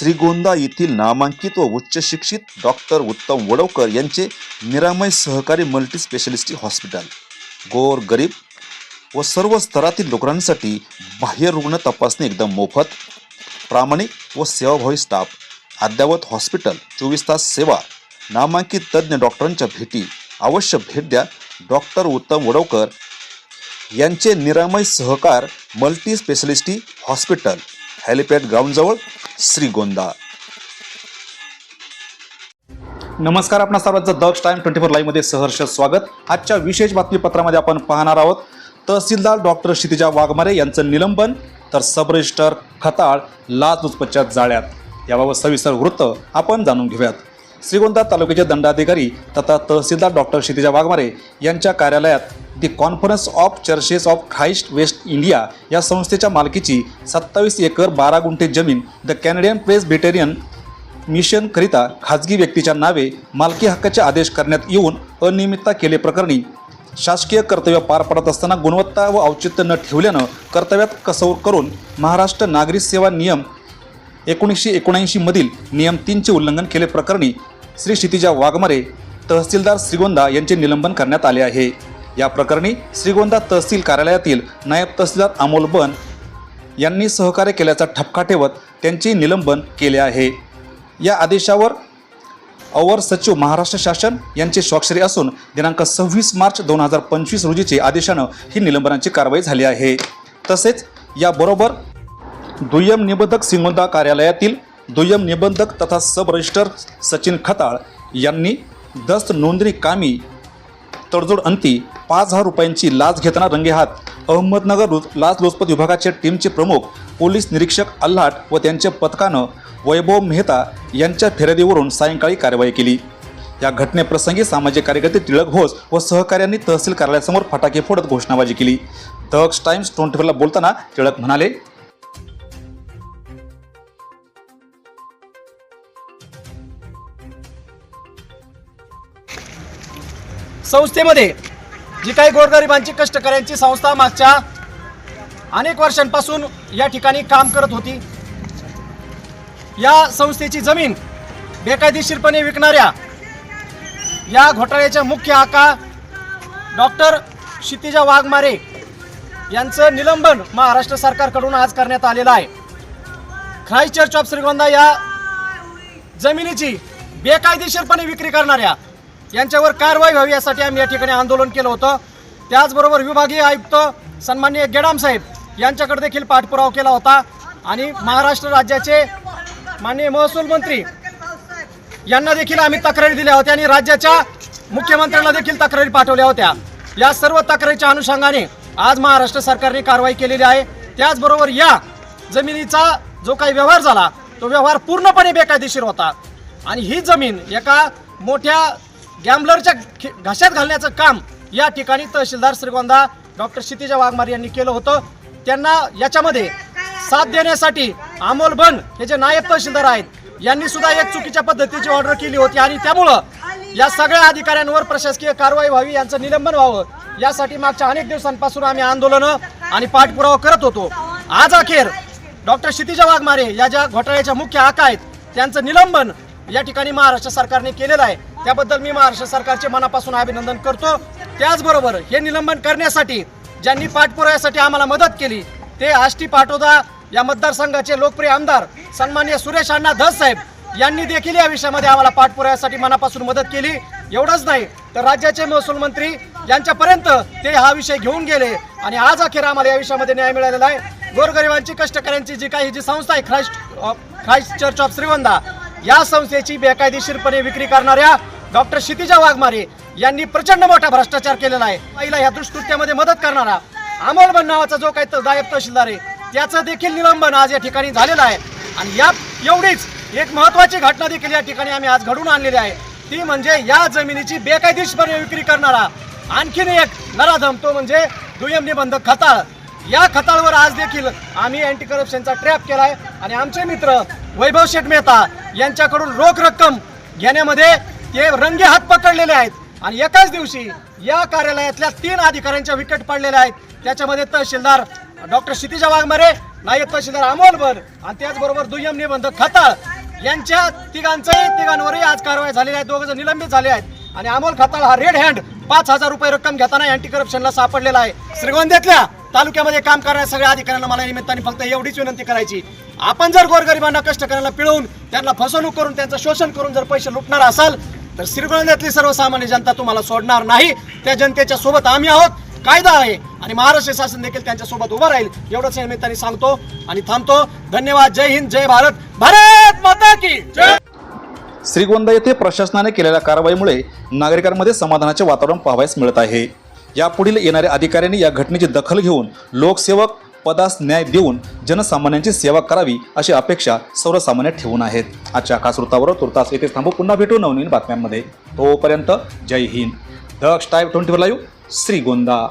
श्रीगोंदा येथील नामांकित व उच्च शिक्षित डॉक्टर उत्तम वडवकर यांचे निरामय सहकारी मल्टी स्पेशालिस्टी हॉस्पिटल. गोर गरीब व सर्व स्तरातील रुग्णांसाठी बाह्य रुग्ण तपासणी एकदम मोफत प्रामाणिक व सेवाभावी स्टाफ. अद्ययावत हॉस्पिटल चोवीस तास सेवा. नामांकित तज्ज्ञ डॉक्टरांच्या भेटी. अवश्य भेट द्या. डॉक्टर उत्तम वडवकर यांचे निरामय सहकार मल्टी स्पेशलिस्टी हॉस्पिटल. हॅलिपॅड ग्राउंडजवळ श्रीगोंदा. नमस्कार आपणा सर्वांचं दक्ष टाइम ट्वेंटी फोर लाईव्हमध्ये सहर्ष स्वागत. आजच्या विशेष बातमीपत्रामध्ये आपण पाहणार आहोत तहसीलदार डॉक्टर क्षितिजा वाघमारे यांचं निलंबन तर सब रजिस्टर खताळ लाचलुचपतच्या जाळ्यात. याबाबत सविस्तर वृत्त आपण जाणून घेऊयात. श्रीगोंदा तालुक्याचे दंडाधिकारी तथा तहसीलदार डॉक्टर क्षितिजा वाघमारे यांच्या कार्यालयात the conference of churches of Christ West India या संस्थेच्या मालकीची सत्तावीस एकर बारा गुंठे जमीन द कॅनेडियन प्रेस ब्रिटेरियन मिशनकरिता खाजगी व्यक्तीच्या नावे मालकी हक्काचे आदेश करण्यात येऊन अनियमितता केलेप्रकरणी शासकीय कर्तव्य पार पडत असताना गुणवत्ता व औचित्य न ठेवल्यानं कर्तव्यात कसौर करून महाराष्ट्र नागरी सेवा नियम एकोणीसशे एकोणऐंशीमधील नियम तीनचे उल्लंघन केले प्रकरणी श्री क्षितिजा वाघमारे तहसीलदार श्रीगोंदा यांचे निलंबन करण्यात आले आहे. या प्रकरणी श्रीगोंदा तहसील कार्यालयातील नायब तहसीलदार अमोल बन यांनी सहकार्य केल्याचा ठपका ठेवत त्यांचे निलंबन केले आहे. या आदेशावर अवर सचिव महाराष्ट्र शासन यांचे स्वाक्षरी असून दिनांक सव्वीस मार्च दोन हजार पंचवीस रोजीचे आदेशानं ही निलंबनाची कारवाई झाली आहे. तसेच याबरोबर दुय्यम निबंधक सिंगोंदा कार्यालयातील दुय्यम निबंधक तथा सब रजिस्टर सचिन खताळ यांनी दस्त नोंदणी कामी तडजोड अंती पाच हजार रुपयांची लाच घेताना रंगेहात अहमदनगर लाचलुचपत विभागाचे टीमचे प्रमुख पोलीस निरीक्षक अल्हाट व त्यांच्या पथकानं वैभव मेहता यांच्या फिर्यादीवरून सायंकाळी कारवाई केली. या घटनेप्रसंगी सामाजिक कार्यकर्ते टिळक घोष व सहकाऱ्यांनी तहसील कार्यालयासमोर फटाके फोडत घोषणाबाजी केली. दक्ष टाइम्स ट्वेंटी फोरला बोलताना टिळक म्हणाले संस्थेमध्ये जी काही गोरगरिबांची कष्टकऱ्यांची संस्था मागच्या अनेक वर्षांपासून या ठिकाणी काम करत होती. या संस्थेची जमीन बेकायदेशीरपणे विकणाऱ्या या घोटाळ्याच्या मुख्य आका डॉक्टर क्षितिजा वाघमारे यांचं निलंबन महाराष्ट्र सरकारकडून आज करण्यात आलेलं आहे. ख्राईस्ट चर्च ऑफ श्रीगोंदा या जमिनीची बेकायदेशीरपणे विक्री करणाऱ्या यांच्यावर कारवाई व्हावी यासाठी आम्ही या ठिकाणी आंदोलन केलं होतं. त्याचबरोबर विभागीय आयुक्त सन्माननीय गेडाम साहेब यांच्याकडे देखील पाठपुरावा केला होता. आणि महाराष्ट्र राज्याचे माननीय महसूल मंत्री यांना देखील आम्ही तक्रारी दिल्या होत्या आणि राज्याच्या मुख्यमंत्र्यांना देखील तक्रारी पाठवल्या होत्या. या सर्व तक्रारीच्या अनुषंगाने आज महाराष्ट्र सरकारने कारवाई केलेली आहे. त्याचबरोबर या जमिनीचा जो काही व्यवहार झाला तो व्यवहार पूर्णपणे बेकायदेशीर होता. आणि ही जमीन एका मोठ्या गॅम्बलरच्या घशात घालण्याचं काम या ठिकाणी तहसीलदार श्रीगोंदा डॉक्टर क्षितिजा वाघमारे यांनी केलं होतं. त्यांना याच्यामध्ये साथ देण्यासाठी अमोल बन हे जे नायब तहसीलदार आहेत यांनी सुद्धा एक चुकीच्या पद्धतीची ऑर्डर केली होती आणि त्यामुळं या सगळ्या अधिकाऱ्यांवर प्रशासकीय कारवाई व्हावी यांचं निलंबन व्हावं यासाठी मागच्या अनेक दिवसांपासून आम्ही आंदोलनं आणि पाठपुरावा करत होतो. आज अखेर डॉक्टर क्षितिजा वाघमारे या ज्या घोटाळ्याच्या मुख्य आका आहेत त्यांचं निलंबन या ठिकाणी महाराष्ट्र सरकारने केलेलं आहे. त्याबद्दल मी महाराष्ट्र सरकारचे मनापासून अभिनंदन करतो. त्याचबरोबर हे निलंबन करण्यासाठी ज्यांनी पाठपुराव्यासाठी आम्हाला मदत केली ते आष्टी पाटोदा या मतदारसंघाचे लोकप्रिय आमदार सन्मान्य सुरेश अण्णा धस साहेब यांनी देखील या विषयामध्ये आम्हाला पाठपुराव्यासाठी मनापासून मदत केली. एवढंच नाही तर राज्याचे महसूल मंत्री यांच्यापर्यंत ते हा विषय घेऊन गेले आणि आज अखेर आम्हाला या विषयामध्ये न्याय मिळालेला आहे. गोरगरिबांची कष्टकऱ्यांची जी काही जी संस्था आहे Christ Christ church of Shrigonda या संस्थेची बेकायदेशीरपणे विक्री करणाऱ्या डॉक्टर क्षितिजा वाघमारे यांनी प्रचंड मोठा भ्रष्टाचार केलेला आहे. महिला या दुष्कृत्यामध्ये मदत करणारा अमोल बन नावाचा जो काही गायब तहसीलदार आहे त्याचं देखील निलंबन आज या ठिकाणी झालेलं आहे. आणि या एवढीच एक महत्वाची घटना देखील या ठिकाणी आम्ही आज घडून आणलेली आहे. ती म्हणजे या जमिनीची बेकायदेशीरपणे विक्री करणारा आणखीन एक नराधम तो म्हणजे दुय्यम निबंधक खताळ. या खताळवर आज देखील आम्ही अँटी करप्शनचा ट्रॅप केला आहे आणि आमचे मित्र वैभव शेठ मेहता यांच्याकडून रोख रक्कम घेण्यामध्ये ते रंगे हात पकडलेले आहेत. आणि एकाच दिवशी या कार्यालयातल्या तीन अधिकाऱ्यांच्या विकेट पडलेल्या आहेत. त्याच्यामध्ये तहसीलदार डॉक्टर क्षितिजा वाघमारे नायब तहसीलदार अमोल बर आणि त्याचबरोबर दुय्यम निबंधक खताळ यांच्या तिघांचंही तिघांवरही आज कारवाई झालेली आहे. दोघं जण निलंबित झाले आहेत. आणि अमोल खताळ हा रेड हँड पाच हजार रुपये रक्कम घेताना अँटी करप्शनला सापडलेला आहे. श्रीगोंद्यातल्या तालुक्यामध्ये काम करणाऱ्या सगळ्या अधिकाऱ्यांना मला निमित्ताने फक्त एवढीच विनंती करायची. आपण जर गोरगरिबांना कष्ट करायला पिळवून त्यांना फसवणूक करून त्यांचं शोषण करून जर पैसे लुटणार असाल तर श्रीगोंद्यातली सर्वसामान्य जनता तुम्हाला सोडणार नाही. त्या जनतेच्या सोबत आम्ही आहोत. कायदा आहे. आणि महाराष्ट्र शासन देखील त्यांच्यासोबत उभं राहील. एवढंच या निमित्ताने सांगतो आणि थांबतो. धन्यवाद. जय हिंद जय भारत. भारत माता की श्रीगोंदा येथे प्रशासनाने केलेल्या कारवाईमुळे नागरिकांमध्ये समाधानाचे वातावरण पाहावयास मिळत आहे. यापुढील येणाऱ्या अधिकाऱ्यांनी या घटनेची दखल घेऊन लोकसेवक पदास न्याय देऊन जनसामान्यांची सेवा करावी अशी अपेक्षा सर्वसामान्य ठेवून आहेत. आजच्या खास वृत्तावर तुर्तास येथे थांबू. पुन्हा भेटू नवनवीन बातम्यांमध्ये. तोपर्यंत जय Hind. Daksh type twenty four live Shrigonda